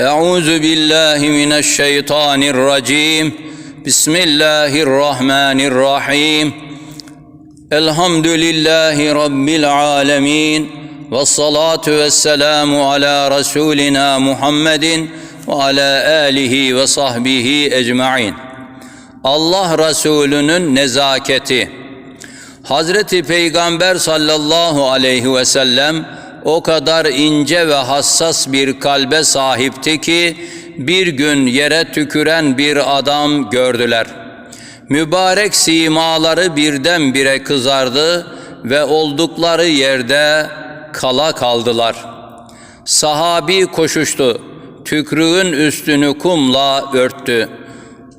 أعوذ بالله من الشيطان الرجيم بسم الله الرحمن الرحيم الحمد لله رب العالمين والصلاة والسلام على رسولنا محمد وعلى آله وصحبه أجمعين Allah Resulü'nün nezaketi Hazreti Peygamber sallallahu aleyhi ve sellem o kadar ince ve hassas bir kalbe sahipti ki bir gün yere tüküren bir adam gördüler. Mübarek simaları birdenbire kızardı ve oldukları yerde kala kaldılar. Sahabi koşuştu, tükrüğün üstünü kumla örttü.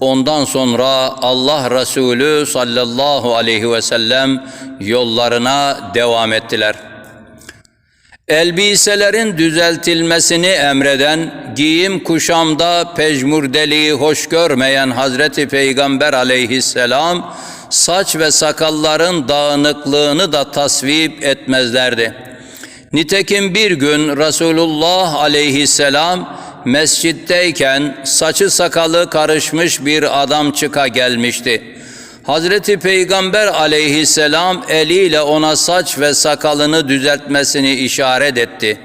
Ondan sonra Allah Resulü sallallahu aleyhi ve sellem yollarına devam ettiler. Elbiselerin düzeltilmesini emreden, giyim kuşamda pejmurdeliği hoş görmeyen Hazreti Peygamber aleyhisselam, saç ve sakalların dağınıklığını da tasvip etmezlerdi. Nitekim bir gün Resulullah aleyhisselam, mescitteyken saçı sakalı karışmış bir adam çıka gelmişti. Hazreti Peygamber aleyhisselam eliyle ona saç ve sakalını düzeltmesini işaret etti.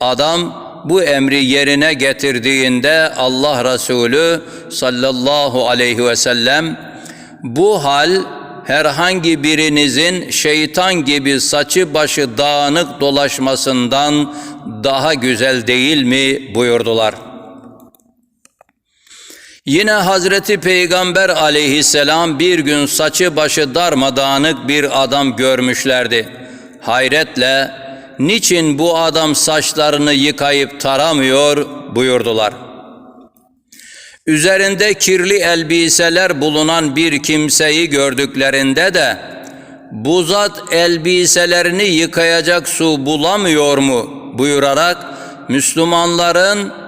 Adam bu emri yerine getirdiğinde Allah Resulü sallallahu aleyhi ve sellem bu hal herhangi birinizin şeytan gibi saçı başı dağınık dolaşmasından daha güzel değil mi buyurdular. Yine Hazreti Peygamber aleyhisselam bir gün saçı başı darmadağınık bir adam görmüşlerdi. Hayretle niçin bu adam saçlarını yıkayıp taramıyor buyurdular. Üzerinde kirli elbiseler bulunan bir kimseyi gördüklerinde de bu zat elbiselerini yıkayacak su bulamıyor mu buyurarak Müslümanların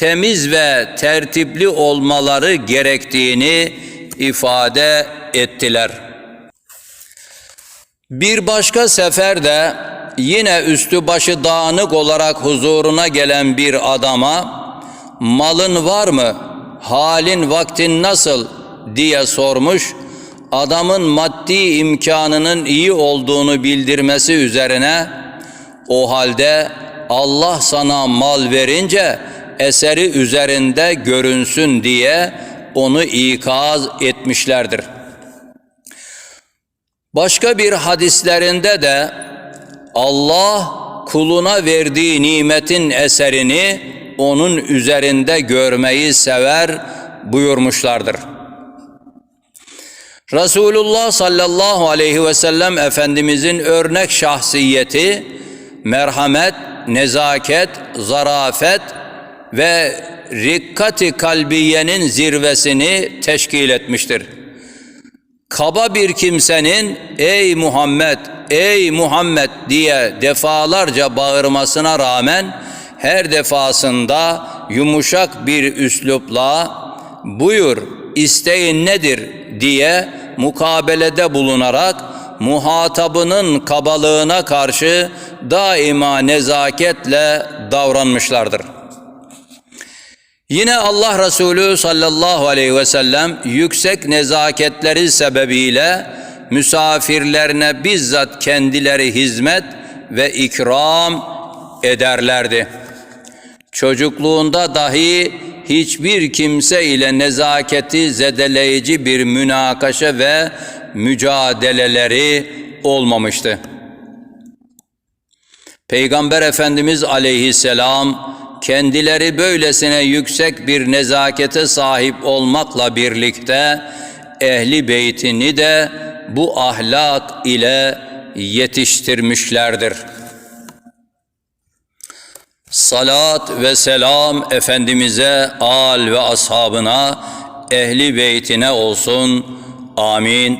temiz ve tertipli olmaları gerektiğini ifade ettiler. Bir başka seferde yine üstü başı dağınık olarak huzuruna gelen bir adama malın var mı, halin vaktin nasıl diye sormuş. Adamın maddi imkanının iyi olduğunu bildirmesi üzerine o halde Allah sana mal verince eseri üzerinde görünsün diye onu ikaz etmişlerdir. Başka bir hadislerinde de Allah kuluna verdiği nimetin eserini onun üzerinde görmeyi sever buyurmuşlardır. Resulullah sallallahu aleyhi ve sellem Efendimizin örnek şahsiyeti, merhamet, nezaket, zarafet ve rikkati kalbiyenin zirvesini teşkil etmiştir. Kaba bir kimsenin ey Muhammed, ey Muhammed diye defalarca bağırmasına rağmen her defasında yumuşak bir üslupla buyur isteğin nedir diye mukabelede bulunarak muhatabının kabalığına karşı daima nezaketle davranmışlardır. Yine Allah Resulü sallallahu aleyhi ve sellem yüksek nezaketleri sebebiyle misafirlerine bizzat kendileri hizmet ve ikram ederlerdi. Çocukluğunda dahi hiçbir kimse ile nezaketi zedeleyici bir münakaşa ve mücadeleleri olmamıştı. Peygamber Efendimiz aleyhisselam kendileri böylesine yüksek bir nezakete sahip olmakla birlikte ehli beytini de bu ahlak ile yetiştirmişlerdir. Salat ve selam Efendimiz'e, al ve ashabına, ehli beytine olsun. Amin.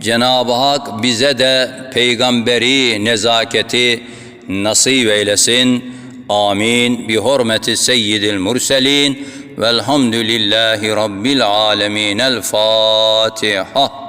Cenab-ı Hak bize de peygamberi nezaketi nasip eylesin. آمين. بحرمة السيد المرسلين والحمد لله رب العالمين. الفاتحة.